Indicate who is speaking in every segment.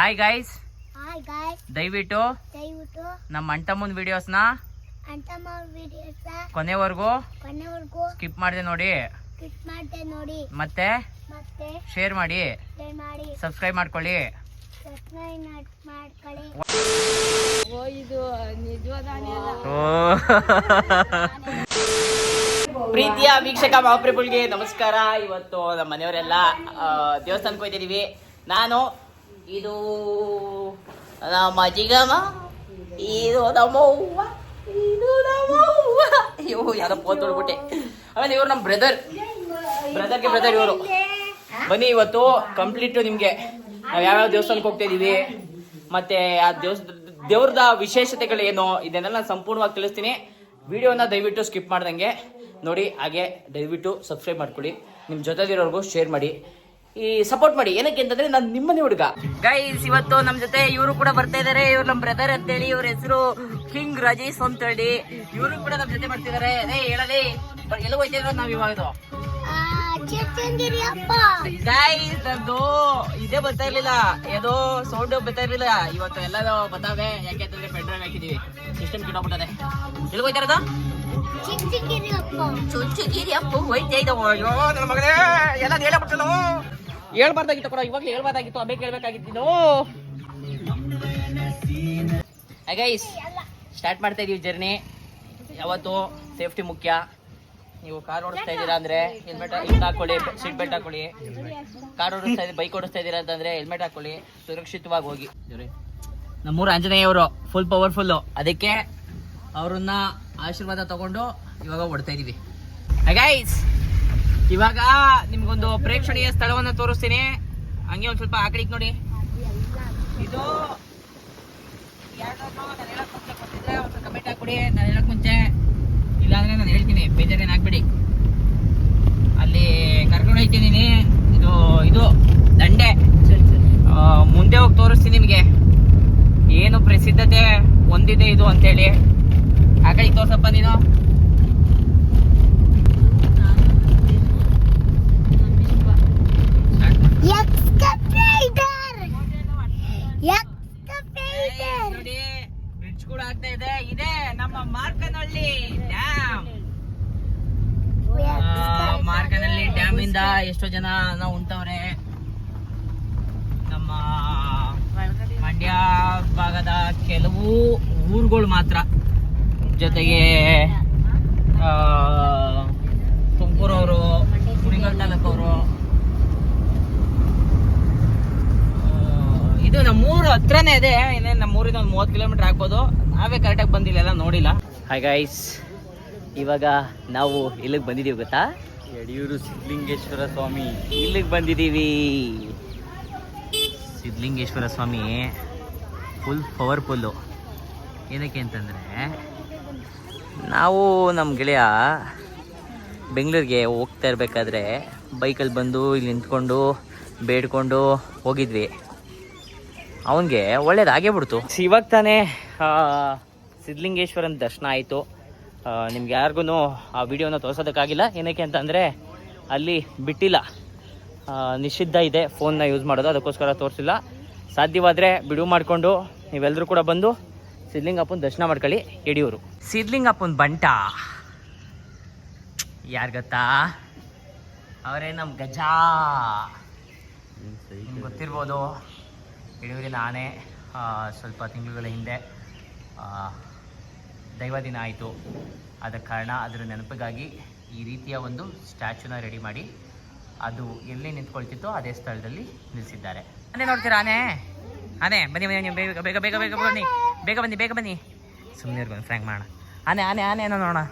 Speaker 1: Hi guys
Speaker 2: hi guys
Speaker 1: ದಯವಿಟ್ಟು
Speaker 2: ದಯವಿಟ್ಟು
Speaker 1: ನಮ್ಮ ಅಂಟಮ್ಮನ ವಿಡಿಯೋಸ್ನ
Speaker 2: ನ ವಿಡಿಯೋಸ
Speaker 1: ಕೊನೆವರೆಗೂ
Speaker 2: ಕೊನೆವರೆಗೂ
Speaker 1: ಸ್ಕಿಪ್ ಮಾಡಿದೆ ನೋಡಿ.
Speaker 2: ಮಾಡ್ದೆ ನೋಡಿ.
Speaker 1: ಮತ್ತೆ
Speaker 2: ಮತ್ತೆ
Speaker 1: ಶೇರ್ ಮಾಡಿ.
Speaker 2: ಶೇರ್ ಮಾಡಿ.
Speaker 1: ಸಬ್ಸ್ಕ್ರೈಬ್ ಮಾಡ್ಕೊಳ್ಳಿ.
Speaker 2: ಸಬ್ಸ್ಕ್ರೈಬ್ ಮಾಡ್ಕೊಳ್ಳಿ.
Speaker 1: ಪ್ರೀತಿಯ ವೀಕ್ಷಕ ಮಹಾಪ್ರಭುಗಳಿಗೆ ನಮಸ್ಕಾರ. ಇವತ್ತು ನಮ್ಮ ಮನೆಯವರೆಲ್ಲ ದೇವಸ್ಥಾನಕ್ಕೆ ಹೋಗ್ತಿದೀವಿ ನಾನು ಇದು ನಮ್ಮ ಜಿಗಮ ಇದು ನಮ್ಮವ್ವ ಇದು ನಮ್ಮವ್ವ. ಅಯ್ಯೋ ಯಾರ ಫೋನ್ ತೊಳ್ಬಿಟ್ಟೆ ಆಮೇಲೆ ಇವರು ನಮ್ಮ ಬ್ರದರ್ ಬ್ರದರ್ಗೆ ಬ್ರದರ್ ಇವರು. ಬನ್ನಿ ಇವತ್ತು ಕಂಪ್ಲೀಟ್ ನಿಮಗೆ. ನಾವು ಯಾವ್ಯಾವ ದೇವಸ್ಥಾನಕ್ಕೆ ಹೋಗ್ತಾ ಇದೀವಿ ಮತ್ತೆ ಆ ದೇವಸ್, ದೇವ್ರದ ವಿಶೇಷತೆಗಳೇನು ಇದನ್ನೆಲ್ಲ ನಾನು ಸಂಪೂರ್ಣವಾಗಿ ತಿಳಿಸ್ತೀನಿ. ವಿಡಿಯೋನ ದಯವಿಟ್ಟು ಸ್ಕಿಪ್ ಮಾಡ್ದಂಗೆ ನೋಡಿ, ಹಾಗೆ ದಯವಿಟ್ಟು ಸಬ್ಸ್ಕ್ರೈಬ್ ಮಾಡ್ಕೊಳ್ಳಿ. ನಿಮ್ಮ ಜೊತೆಗಿರೋರ್ಗು ಶೇರ್ ಮಾಡಿ. ಈ ಸಪೋರ್ಟ್ ಮಾಡಿ. ಏನಕ್ಕೆ ಅಂತಂದ್ರೆ ನಾನು ನಿಮ್ಮನೆ ಹುಡುಗ. ಗೈಸ್ ಇವತ್ತು ನಮ್ಮ ಜೊತೆ ಇವರು ಕೂಡ ಬರ್ತಾ ಇದಾರೆ. ಇವ್ರು ನಮ್ಮ ಬ್ರದರ್ ಅಂತ ಹೇಳಿ ಇವ್ರ ಹೆಸರು ಕಿಂಗ್ ರಾಜೇಶ್ ಅಂತೇಳಿ ಇವರು ಕೂಡ ನಮ್ಮ ಜೊತೆ ಬರ್ತಿದಾರೆ ಅದೇ ಹೇಳಲಿ. ಎಲ್ಲ ಹೋಯ್ತಿದ್ರೆ ನಾವ್ ಇವಾಗ ಗೈಸ್ ನಂದು ಇದೇ ಬರ್ತಾ ಇರ್ಲಿಲ್ಲ. ಏನೋ ಸೌಂಡ್ ಬರ್ತಾ ಇರ್ಲಿಲ್ಲ. ಇವತ್ತು ಎಲ್ಲ ಬರ್ತಾವೆ ಯಾಕೆ ಅಂತಂದ್ರೆ ಪೆನ್ ಹಾಕಿದೀವಿ. ಸಿಸ್ಟಮ್ ಕಿಡೋಗ್ಬಿಟ್ಟದೆ ಎಲ್ಲಿ ಹೋಯ್ತಾರದ
Speaker 2: ಚಿಕ್ಕಂಗಿರಿ ಅಪ್ಪ.
Speaker 1: ಚುಚ್ಚುಗಿರಿ ಅಪ್ಪು ಹೋಯ್ತಾ ಇದ್ದಾವ ಅಯ್ಯೋ ನನ್ನ ಮಗನೇ. ಎಲ್ಲ ಹೇಳಬಿಟ್ಟನು ಹೇಳ್ಬಾರ್ದಾಗಿತ್ತು ಕೂಡ ಇವಾಗ ಹೇಳ್ಬಾರ್ದಾಗಿತ್ತು ಅಬೇಕು ಹೇಳ್ಬೇಕಾಗಿತ್ತು. ಗೈಸ್ ಸ್ಟಾರ್ಟ್ ಮಾಡ್ತಾ ಇದೀವಿ ಜರ್ನಿ ಯಾವತ್ತು ಸೇಫ್ಟಿ ಮುಖ್ಯ. ನೀವು ಕಾರ್ ಓಡಿಸ್ತಾ ಇದ್ದೀರಾ ಅಂದ್ರೆ ಹೆಲ್ಮೆಟ್ ಹಾಕೊಳ್ಳಿ ಸೀಟ್ ಬೆಲ್ಟ್ ಹಾಕೊಳ್ಳಿ. ಕಾರ್ ಓಡಿಸ್ತಾ ಇದ್ದೀರಾ ಬೈಕ್ ಓಡಿಸ್ತಾ ಇದ್ದೀರಾ ಅಂತಂದ್ರೆ ಹೆಲ್ಮೆಟ್ ಹಾಕೊಳ್ಳಿ, ಸುರಕ್ಷಿತವಾಗಿ ಹೋಗಿ. ನಮ್ಮೂರು ಆಂಜನೇಯ ಅವರು ಫುಲ್ ಪವರ್ಫುಲ್ಲು ಅದಕ್ಕೆ ಅವ್ರನ್ನ ಆಶೀರ್ವಾದ ತಗೊಂಡು ಇವಾಗ ಓಡ್ತಾ ಇದೀವಿ. ಇವಾಗ ನಿಮ್ಗೊಂದು ಪ್ರೇಕ್ಷಣೀಯ ಸ್ಥಳವನ್ನು ತೋರಿಸ್ತೀನಿ. ಹಂಗೆ ಒಂದ್ ಸ್ವಲ್ಪ ಆಕಡೆ ಕಡೆಗ್ ನೋಡಿ. ಇದು ಕಮೆಂಟ್ ಹಾಕ್ಬಿಡಿ. ನಾನು ಹೇಳಕ್ ಮುಂಚೆ. ಇಲ್ಲಾಂದ್ರೆ ನಾನು ಹೇಳ್ತೀನಿ ಬೇಜಾರೇನು ಆಗ್ಬಿಡಿ. ಅಲ್ಲಿ ಕರ್ಕೊಂಡು ಹೋಗ್ತೀನಿ ಇದು ಇದು ದಂಡೆ. ಮುಂದೆ ಹೋಗಿ ತೋರಿಸ್ತೀನಿ ನಿಮಗೆ. ಏನು ಪ್ರಸಿದ್ಧತೆ ಹೊಂದಿದೆ ಇದು ಅಂತೇಳಿ. ಹೇಳಿ ಕಡೆ ತೋರ್ಸಪ್ಪ ನೀನು. ನೋಡಿ ಬ್ರಿಡ್ಜ್ ಕೂಡ ಆಗ್ತಾ ಇದೆ. ಇದೆ ನಮ್ಮ ಮಾರ್ಕನಹಳ್ಳಿ ಡ್ಯಾಮ್ ಮಾರ್ಕನಹಳ್ಳಿ ಡ್ಯಾಮ್ ಇಂದ ಎಷ್ಟೋ ಜನ ನಾವು ಉಂಟವ್ರೆ ನಮ್ಮ ಮಂಡ್ಯ ಭಾಗದ ಕೆಲವು ಊರುಗಳು ಮಾತ್ರ. ಜೊತೆಗೆ ತುಮಕೂರವರು ಕುಣಿಗಲ್ ತಾಲೂಕವರು. ಇದು ನಮ್ಮೂರು ಹತ್ರನೇ ಇದೆ. ಇನ್ನೇನು ನಮ್ಮೂರಿಂದ ಒಂದು ಮೂವತ್ತು ಕಿಲೋಮೀಟರ್ ಆಗ್ಬೋದು ನಾವೇ ಕರೆಕ್ಟಾಗಿ ಬಂದಿಲ್ಲ ಎಲ್ಲ ನೋಡಿಲ್ಲ. ಹಾಯ್ ಗೈಸ್ ಇವಾಗ ನಾವು ಇಲ್ಲಿಗೆ ಬಂದಿದ್ದೀವಿ ಗೊತ್ತಾ? ಯಡಿಯೂರು ಸಿದ್ಧಲಿಂಗೇಶ್ವರ ಸ್ವಾಮಿ. ಇಲ್ಲಿಗೆ ಬಂದಿದ್ದೀವಿ ಸಿದ್ಧಲಿಂಗೇಶ್ವರ ಸ್ವಾಮಿ ಫುಲ್ ಪವರ್ಫುಲ್ಲು ಏನಕ್ಕೆ ಅಂತಂದರೆ ನಾವು ನಮ್ಮ ಗೆಳೆಯ ಬೆಂಗಳೂರಿಗೆ ಹೋಗ್ತಾ ಇರಬೇಕಾದ್ರೆ ಬೈಕಲ್ಲಿ ಬಂದು ಇಲ್ಲಿ ನಿಂತ್ಕೊಂಡು ಬೇಡ್ಕೊಂಡು ಹೋಗಿದ್ವಿ. ಅವನಿಗೆ ಒಳ್ಳೇದಾಗೇ ಬಿಡ್ತು. ಇವಾಗ ತಾನೇ ಸಿದ್ಧಲಿಂಗೇಶ್ವರನ ದರ್ಶನ ಆಯಿತು. ನಿಮ್ಗೆ ಯಾರಿಗೂ ಆ ವಿಡಿಯೋನ ತೋರಿಸೋದಕ್ಕಾಗಿಲ್ಲ. ಏನಕ್ಕೆ ಅಂತಂದರೆ ಅಲ್ಲಿ ಬಿಟ್ಟಿಲ್ಲ. ನಿಷಿದ್ಧ ಇದೆ ಫೋನ್ನ ಯೂಸ್ ಮಾಡೋದು ಅದಕ್ಕೋಸ್ಕರ ತೋರಿಸಿಲ್ಲ. ಸಾಧ್ಯವಾದರೆ ಬಿಡುವು ಮಾಡಿಕೊಂಡು ನೀವೆಲ್ಲರೂ ಕೂಡ ಬಂದು ಸಿದ್ಧಲಿಂಗಪ್ಪನ ದರ್ಶನ ಮಾಡ್ಕೊಳ್ಳಿ ಯಡಿಯೂರು. ಸಿದ್ಧಲಿಂಗಪ್ಪನ ಬಂಟ. ಯಾರು ಗೊತ್ತಾ? ಅವರೇ ನಮ್ಮ ಗಜಾ. ಗೊತ್ತಿರ್ಬೋದು. ಯಡಿಯೂರಿನ ನಾನೇ ಸ್ವಲ್ಪ ತಿಂಗಳುಗಳ ಹಿಂದೆ ದೈವ ದಿನ ಆಯಿತು. ಆದ ಕಾರಣ ಅದರ ನೆನಪಿಗಾಗಿ ಈ ರೀತಿಯ ಒಂದು ಸ್ಟ್ಯಾಚುನ ರೆಡಿ ಮಾಡಿ ಅದು ಎಲ್ಲಿ ನಿಂತ್ಕೊಳ್ತಿತ್ತೋ ಅದೇ ಸ್ಥಳದಲ್ಲಿ ನಿಲ್ಲಿಸಿದ್ದಾರೆ. ಆನೆ ನೋಡ್ತೀರಾ ಆನೆ ಆನೆ ಬನ್ನಿ ಬನ್ನಿ ಬನ್ನಿ, ಬೇಗ ಬೇಗ ಬೇಗ ಬೇಗ ಬನ್ನಿ ಬೇಗ ಬನ್ನಿ ಬೇಗ ಬನ್ನಿ. ಸುಮ್ಮನೆ ಇರ್ಬೋದು ಫ್ರ್ಯಾಂಕ್ ಮಾಡೋಣ. ಆನೆ ಆನೆ ಆನೆ ಏನೋ ನೋಡೋಣ.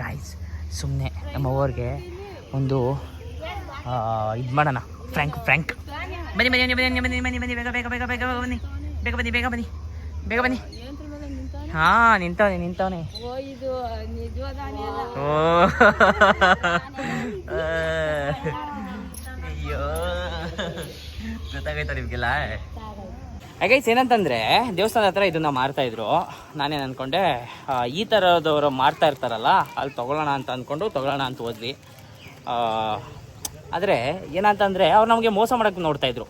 Speaker 1: ಗಾಯ್ಸ್ ಸುಮ್ಮನೆ ನಮ್ಮ ಅವ್ರಿಗೆ ಒಂದು ಇದು ಮಾಡೋಣ. ಫ್ರ್ಯಾಂಕ್ ಫ್ರ್ಯಾಂಕ್ ಬನ್ನಿ ಬನ್ನಿ ಬನ್ನಿ ಬನ್ನಿ ಬನ್ನಿ ಬನ್ನಿ ಬೇಗ ಬೇಗ ಬೇಗ ಬೇಗ ಬನ್ನಿ. ಬೇಗ ಬನ್ನಿ ಬೇಗ ಬನ್ನಿ ಬೇಗ ಬನ್ನಿ. ಹಾ, ನಿಂತವನೆ ನಿಂತವನೆ. ಓ. ಅಯ್ಯೋ. ಗೊತ್ತಾಗೈತ ನಿಮ್ಗೆಲ್ಲ? ಗೈಸ್ ಏನಂತಂದ್ರೆ, ದೇವಸ್ಥಾನದ ಹತ್ರ ಇದನ್ನ ಮಾರ್ತಾ ಇದ್ರು. ನಾನೇನು ಅನ್ಕೊಂಡೆ ಈ ಥರದವರು ಮಾರ್ತಾ ಇರ್ತಾರಲ್ಲ, ಅಲ್ಲಿ ತಗೊಳ್ಳೋಣ ಅಂತ ಅಂದ್ಕೊಂಡು ತಗೊಳ್ಳೋಣ ಅಂತ ಹೋದ್ವಿ. ಆದರೆ ಏನಂತಂದರೆ ಅವ್ರು ನಮಗೆ ಮೋಸ ಮಾಡೋಕ್ಕೆ ನೋಡ್ತಾ ಇದ್ರು.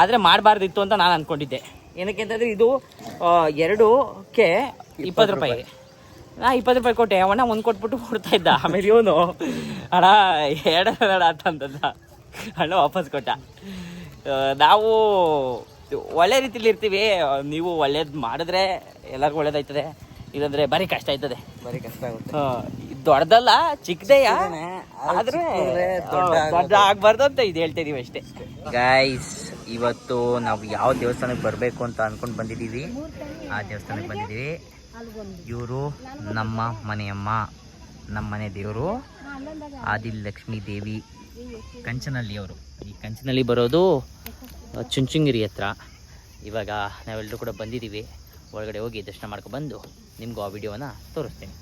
Speaker 1: ಆದರೆ ಮಾಡಬಾರ್ದಿತ್ತು ಅಂತ ನಾನು ಅಂದ್ಕೊಂಡಿದ್ದೆ ಏನಕ್ಕೆ ಅಂತಂದರೆ ಇದು ಎರಡಕ್ಕೆ ಇಪ್ಪತ್ತು ರೂಪಾಯಿ. ನಾ ಇಪ್ಪತ್ತು ರೂಪಾಯಿ ಕೊಟ್ಟೆ ಅವಣ್ಣ ಒಂದು ಕೊಟ್ಬಿಟ್ಟು ಕೊಡ್ತಾ ಇದ್ದ. ಆಮೇಲೆ ಇವನು ಅಣ್ಣ ಎರಡ ಅಂತಂದ ಅಣ್ಣ ವಾಪಸ್ ಕೊಟ್ಟ. ನಾವು ಒಳ್ಳೆ ರೀತಿಲಿ ಇರ್ತೀವಿ. ನೀವು ಒಳ್ಳೇದು ಮಾಡಿದ್ರೆ ಎಲ್ಲರಿಗೂ ಒಳ್ಳೇದಾಯ್ತದೆ. ಇಲ್ಲಾಂದ್ರೆ ಭಾರಿ ಕಷ್ಟ ಆಯ್ತದೆ.
Speaker 3: ಬರೀ ಕಷ್ಟ ಆಗುತ್ತೆ.
Speaker 1: ದೊಡ್ಡದಲ್ಲ
Speaker 3: ಚಿಕ್ಕದೇ ಆದ್ರೆ ದೊಡ್ಡ
Speaker 1: ಆಗ್ಬಾರ್ದು ಅಂತ ಇದು ಹೇಳ್ತಾ ಇದೀವಿ ಅಷ್ಟೇ. ಗಾಯ್ಸ್ ಇವತ್ತು ನಾವು ಯಾವ ದೇವಸ್ಥಾನಕ್ಕೆ ಬರಬೇಕು ಅಂತ ಅನ್ಕೊಂಡು ಬಂದಿದ್ದೀವಿ? ಆ ದೇವಸ್ಥಾನಕ್ಕೆ ಬಂದಿದ್ದೀವಿ. ಇವರು ನಮ್ಮ ಮನೆಯಮ್ಮ ನಮ್ಮ ಮನೆ ದೇವರು ಆದಿಲಕ್ಷ್ಮೀ ದೇವಿ ಕಂಚನಹಳ್ಳಿ ಅವರು. ಈ ಕಂಚನಹಳ್ಳಿ ಬರೋದು ಚುಂಚುಂಗಿರಿ ಹತ್ರ. ಇವಾಗ ನಾವೆಲ್ಲರೂ ಕೂಡ ಬಂದಿದ್ದೀವಿ. ಒಳಗಡೆ ಹೋಗಿ ದರ್ಶನ ಮಾಡ್ಕೊಂಡು ಬಂದು ನಿಮಗೂ ಆ ವಿಡಿಯೋನ ತೋರಿಸ್ತೀನಿ.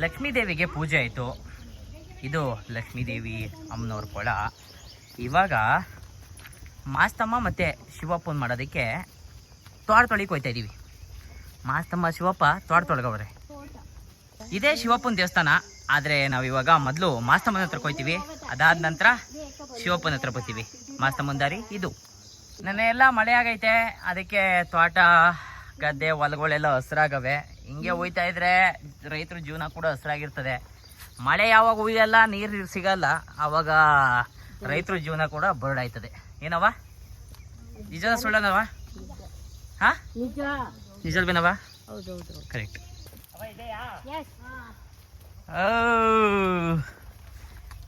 Speaker 1: ಲಕ್ಷ್ಮೀ ದೇವಿಗೆ ಪೂಜೆ ಆಯಿತು. ಇದು ಲಕ್ಷ್ಮೀ ದೇವಿ ಅಮ್ಮನವ್ರ ಕೊಳ. ಇವಾಗ ಮಾಸ್ತಮ್ಮ ಮತ್ತು ಶಿವಪ್ಪನ ಮಾಡೋದಕ್ಕೆ ತೋಟ ತೊಳಿಗೆ ಹೋಯ್ತಾ ಇದ್ದೀವಿ ಮಾಸ್ತಮ್ಮ ಶಿವಪ್ಪ ತೋಟ ತೊಳಗವ್ರೆ ಇದೇ ಶಿವಪ್ಪನ ದೇವಸ್ಥಾನ, ಆದರೆ ನಾವು ಇವಾಗ ಮೊದಲು ಮಾಸ್ತಮ್ಮನ ಹತ್ರ ಕೊಯ್ತೀವಿ ಅದಾದ ನಂತರ ಶಿವಪ್ಪನ ಹತ್ರ ಬರ್ತೀವಿ. ಮಾಸ್ತಮ್ಮನ ದಾರಿ ಇದು. ನೆನ್ನೆ ಎಲ್ಲ ಮಳೆ ಆಗೈತೆ, ಅದಕ್ಕೆ ತೋಟ, ಗದ್ದೆ, ಹೊಲಗಳೆಲ್ಲ ಹಸ್ರಾಗವೆ. ಹಿಂಗೆ ಹೋಯ್ತಾ ಇದ್ರೆ ರೈತರ ಜೀವನ ಕೂಡ ಹಸ್ರಾಗಿರ್ತದೆ. ಮಳೆ ಯಾವಾಗ ಹುಯ್ಯಲ್ಲ, ನೀರು ಸಿಗಲ್ಲ, ಅವಾಗ ರೈತರ ಜೀವನ ಕೂಡ ಬರ್ಡಾಯ್ತದೆ. ಏನವ ನಿಜದ ಸುಳ್ಳನವ ಹಾ?
Speaker 4: ನಿಜ.
Speaker 1: ನಿಜಲ್ವೇನವ
Speaker 4: ಹೌದೌದು.
Speaker 1: ಕರೆಕ್ಟ್
Speaker 4: ಎಸ್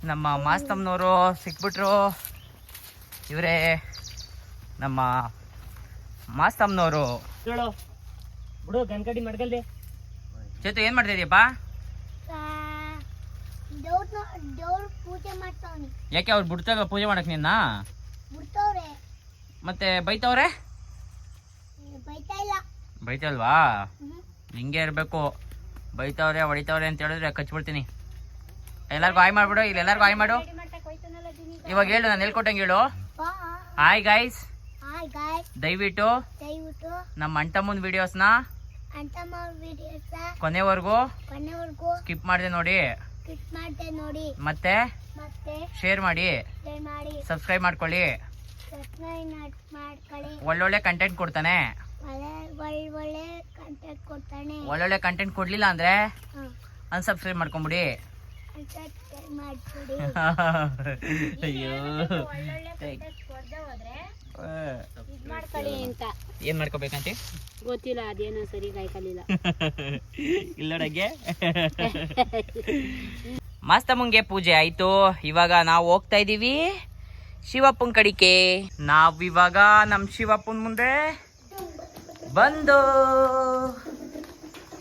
Speaker 1: ನಮ್ಮ ಮಾಸ್ತಮ್ನವರು ಸಿಕ್ಬಿಟ್ರು. ಇವರೇ ನಮ್ಮ ಮಾಸ್ತಮ್ನವರು.
Speaker 4: ಹೇಳು. ಬಿಡು ಗನ್ಕಡಿ ಮಡ್ಗಲ್ದೆ.
Speaker 1: ಚೇತು ಏನು ಮಾಡ್ತಾ ಇದೀಯಪ್ಪ? ಯಾಕೆ ಅವ್ರು ಬಿಡ್ತಾಗ ಪೂಜೆ ಮಾಡಕ್ ನಿನ್ನ?
Speaker 2: ಬಿಡ್ತವ್ರೆ.
Speaker 1: ಮತ್ತೆ ಬೈತವ್ರೆ? ಬೈತಲ್ವಾ. ಹಿಂಗೆ ಇರಬೇಕು. ಬೈತವ್ರೆ, ಹೊಡಿತವ್ರೆ ಅಂತ ಹೇಳಿದ್ರೆ ಕಚ್ಬಿಡ್ತೀನಿ. ಎಲ್ಲರಿಗೂ ಆಯ್ ಮಾಡ್ಬಿಡು, ಇಲ್ಲಿ ಎಲ್ಲರಿಗೂ ಆಯ್ ಮಾಡು. ಇವಾಗ ಹೇಳು, ನಾನು ಹೇಳ್ಕೊಟ್ಟಂಗೆ ಹೇಳು. ಹಾಯ್
Speaker 2: ಗಾಯ್ಸ್
Speaker 1: ದಯವಿಟ್ಟು ನಮ್ಮ ಅಂಟಮ್ಮನ ವಿಡಿಯೋಸ್ನ ಕೊನೆವರೆಗೂ ಸ್ಕಿಪ್ ಮಾಡಿದೆ ನೋಡಿ. ಮತ್ತೆ ಶೇರ್ ಮಾಡಿ. ಸಬ್ಸ್ಕ್ರೈಬ್ ಮಾಡ್ಕೊಳ್ಳಿ. ಒಳ್ಳೊಳ್ಳೆ ಕಂಟೆಂಟ್ ಕೊಡ್ತಾನೆ.
Speaker 2: ಒಳ್ಳೆ ಕಂಟೆಂಟ್ ಕೊಡ್ತಾನೆ.
Speaker 1: ಒಳ್ಳೊಳ್ಳೆ ಕಂಟೆಂಟ್ ಕೊಡ್ಲಿಲ್ಲ ಅಂದ್ರೆ ಅನ್ಸಬ್ಸ್ಕ್ರೈಬ್ ಮಾಡ್ಕೊಂಬಿಡಿ. ಅಯ್ಯೋ.
Speaker 2: ಒಳ್ಳೊಳ್ಳೆ ಕಂಟೆಂಟ್ ಕೊಡ್ದೆ ಹೋದ್ರೆ ಇದ್ ಮಾಡ್ಕೊಳ್ಳಿ ಅಂತ.
Speaker 1: ಏನ್ ಮಾಡ್ಕೋಬೇಕಂತ
Speaker 4: ಗೊತ್ತಿಲ್ಲ ಅದೇನೋ ಸರಿ ಕಾಯ್ಕಲಿಲ್ಲ.
Speaker 1: ಇಲ್ಲೊಳಗೆ ಮಾಸ್ತಮ್ಮಂಗೆ ಪೂಜೆ ಆಯ್ತು. ಇವಾಗ ನಾವು ಹೋಗ್ತಾ ಇದೀವಿ ಶಿವಪ್ಪನ ಕಡಿಕೆ. ನಾವಿವಾಗ ನಮ್ ಶಿವಪ್ಪನ ಮುಂದೆ ಬಂದು.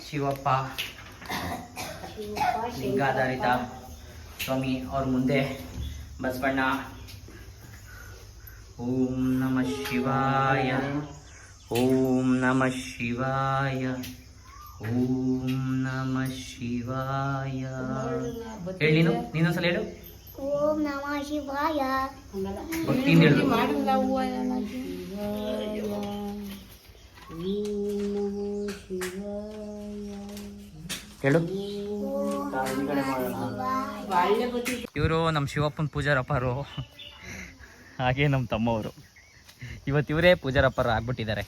Speaker 1: ಶಿವಪ್ಪ. ಲಿಂಗಾಧಾರಿತ ಸ್ವಾಮಿ ಅವ್ರ ಮುಂದೆ ಬಸವಣ್ಣ. ಓಂ ನಮ ಶಿವಾಯ. ಓಂ ನಮ ಶಿವಾಯ. ಓಂ ನಮ ಶಿವಾಯ. ಹೇಳಿ ನೀನು ನೀನೊಂದ್ಸಲ ಹೇಳು.
Speaker 2: ಓಂ ನಮಃ ಶಿವಾಯ.
Speaker 1: ಭಕ್ತಿಯಿಂದ ಹೇಳು. ಹೇಳು. ಇವರು ನಮ್ಮ ಶಿವಪ್ಪನ ಪೂಜಾರಪ್ಪರು. ಹಾಗೆ ನಮ್ಮ ತಮ್ಮವರು. ಇವತ್ತು ಇವರೇ ಪೂಜಾರಪ್ಪರು ಆಗ್ಬಿಟ್ಟಿದ್ದಾರೆ.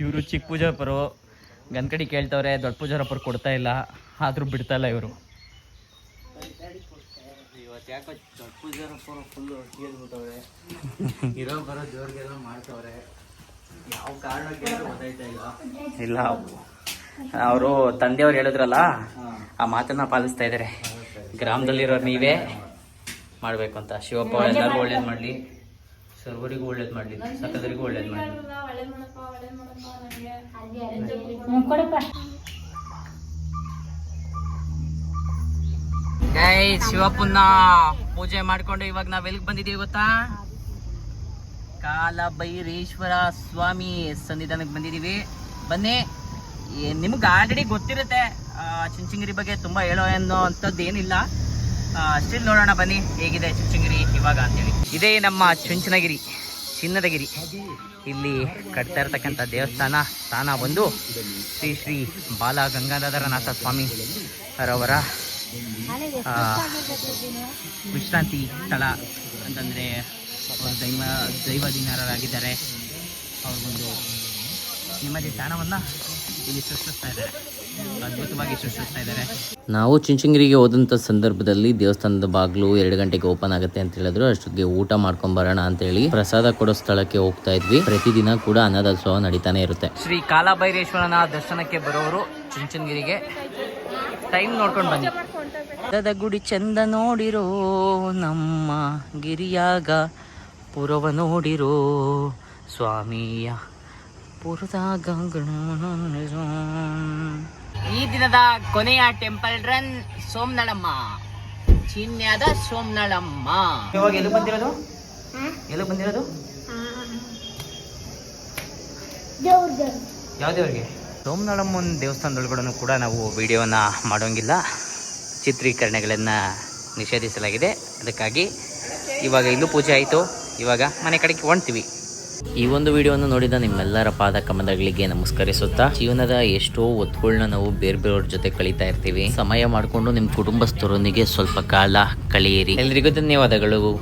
Speaker 1: ಇವರು ಚಿಕ್ಕ ಪೂಜಾರಪ್ಪರು. ಗನ್ಕಡಿ ಕೇಳ್ತವ್ರೆ ದೊಡ್ಡ ಪೂಜಾರಪ್ಪರು ಕೊಡ್ತಾ ಇಲ್ಲ. ಆದರೂ ಬಿಡ್ತಾ ಇಲ್ಲ ಇವರು.
Speaker 3: ಇವತ್ತು ಯಾಕೋ ದೊಡ್ಡ ಪೂಜಾರಪ್ಪರು ಫುಲ್ಲು ಕೇಳ್ಬಿಟ್ಟವ್ರೆ. ಇರೋ ಬರೋ ಜೋರಿಗೆಲ್ಲ ಮಾಡ್ತವ್ರೆ. ಇಲ್ಲ.
Speaker 1: ಅವರು ತಂದೆಯವ್ರು ಹೇಳಿದ್ರಲ್ಲ, ಆ ಮಾತನ್ನ ಪಾಲಿಸ್ತಾ ಇದ್ದಾರೆ. ಗ್ರಾಮದಲ್ಲಿರೋರು ನೀವೇ ಮಾಡಬೇಕು ಅಂತ. ಶಿವಪ್ಪ ಎಲ್ಲರಿಗೂ ಒಳ್ಳೇದು ಮಾಡಲಿ. ಸರ್ವರಿಗೂ ಒಳ್ಳೇದು ಮಾಡಲಿ. ಸಕಲರಿಗೂ ಒಳ್ಳೇದು ಮಾಡಲಿ. ಶಿವಪ್ಪನ್ನ ಶಿವಪ್ಪನ ಪೂಜೆ ಮಾಡ್ಕೊಂಡು ಇವಾಗ ನಾವ್ ಎಲ್ಲಿಗೆ ಬಂದಿದೀವಿ ಗೊತ್ತಾ? ಕಾಲ ಭೈರೇಶ್ವರ ಸ್ವಾಮಿ ಸನ್ನಿಧಾನಕ್ಕೆ ಬಂದಿದ್ದೀವಿ. ಬನ್ನಿ ನಿಮ್ಗೆ ಆಲ್ರೆಡಿ ಗೊತ್ತಿರುತ್ತೆ ಚುಂಚುಂಗಿರಿ ಬಗ್ಗೆ ತುಂಬ ಹೇಳೋ ಅನ್ನೋ ಅಂಥದ್ದು ಏನಿಲ್ಲ ಸ್ಟಿಲ್ ನೋಡೋಣ ಬನ್ನಿ, ಹೇಗಿದೆ ಚುಂಚನಗಿರಿ ಇವಾಗ ಅಂತೇಳಿ. ಇದೇ ನಮ್ಮ ಚುಂಚನಗಿರಿ, ಚಿನ್ನದಗಿರಿ. ಇಲ್ಲಿ ಕಟ್ತಾ ಇರ್ತಕ್ಕಂಥ ದೇವಸ್ಥಾನ ಸ್ಥಾನ ಬಂದು ಶ್ರೀ ಶ್ರೀ ಬಾಲ ಗಂಗಾಧರನಾಥ ಸ್ವಾಮಿ ರವರ ವಿಶ್ರಾಂತಿ ಸ್ಥಳ ಅಂತಂದರೆ ಅವರು ದೈವ ದೈವಾಧೀನರಾಗಿದ್ದಾರೆ. ಅವ್ರಿಗೊಂದು ನೆಮ್ಮದಿ ಸ್ಥಾನವನ್ನು ಇಲ್ಲಿ ಸೃಷ್ಟಿಸ್ತಾ ಇದ್ದಾರೆ. ಅದ್ಭುತವಾಗಿ ಸೃಷ್ಟಿಸ್ತಾ ಇದ್ದಾರೆ. ನಾವು ಚಿಂಚಿಂಗಿರಿಗೆ ಹೋದಂಥ ಸಂದರ್ಭದಲ್ಲಿ ದೇವಸ್ಥಾನದ ಬಾಗಿಲು ಎರಡು ಗಂಟೆಗೆ ಓಪನ್ ಆಗುತ್ತೆ ಅಂತ ಹೇಳಿದ್ರು. ಅಷ್ಟೊತ್ತಿಗೆ ಊಟ ಮಾಡ್ಕೊಂಡ್ ಬರೋಣ ಅಂತೇಳಿ ಪ್ರಸಾದ ಕೊಡೋ ಸ್ಥಳಕ್ಕೆ ಹೋಗ್ತಾ ಇದ್ವಿ. ಪ್ರತಿದಿನ ಕೂಡ ಅನ್ನದಾಸೋಹ ನಡೀತಾನೆ ಇರುತ್ತೆ. ಶ್ರೀ ಕಾಲಭೈರೇಶ್ವರನ ದರ್ಶನಕ್ಕೆ ಬರೋರು ಚುಂಚನಗಿರಿಗೆ ಟೈಮ್ ನೋಡ್ಕೊಂಡು ಬನ್ನಿ. ಗುಡಿ ಚಂದ ನೋಡಿರೋ ನಮ್ಮ ಗಿರಿಯಾಗ ಪುರವ ನೋಡಿರೋ ಸ್ವಾಮಿಯ ಪುರದಾಗ ಗಣನೋ. ಈ ದಿನದ ಕೊನೆಯ ಟೆಂಪಲ್ ರನ್ ಸೋಮನಳಮ್ಮ. ಚಿನ್ಯಾದ ಸೋಮನಳಮ್ಮ. ಇವಾಗ ಎಲ್ಲಿ ಬಂದಿರೋದು? ಎಲ್ಲಿ ಬಂದಿರೋದು? ಯಾವ್ದೇವ್ರಿಗೆ ಸೋಮನಳಮ್ಮನ ದೇವಸ್ಥಾನದೊಳಗಡೆ ಕೂಡ ನಾವು ವಿಡಿಯೋನ ಮಾಡೋಂಗಿಲ್ಲ. ಚಿತ್ರೀಕರಣಗಳನ್ನು ನಿಷೇಧಿಸಲಾಗಿದೆ. ಅದಕ್ಕಾಗಿ ಇವಾಗ ಇಲ್ಲೂ ಪೂಜೆ ಆಯಿತು. ಇವಾಗ ಮನೆ ಕಡೆಗೆ ಹೊಂಟ್ತೀವಿ ಈ ಒಂದು ವಿಡಿಯೋವನ್ನು ನೋಡಿದ ನಿಮ್ಮೆಲ್ಲರ ಪಾದ ಕಮಲಗಳಿಗೆ ನಮಸ್ಕರಿಸುತ್ತಾ ಜೀವನದ ಎಷ್ಟೋ ಒತ್ತುಗಳನ್ನ ನಾವು ಬೇರೆ ಬೇರೆಯವ್ರ ಜೊತೆ ಕಳೀತಾ ಇರ್ತೀವಿ. ಸಮಯ ಮಾಡಿಕೊಂಡು ನಿಮ್ಮ ಕುಟುಂಬಸ್ಥರೊಂದಿಗೆ ಸ್ವಲ್ಪ ಕಾಲ ಕಳೆಯಿರಿ. ಎಲ್ರಿಗೂ ಧನ್ಯವಾದಗಳು.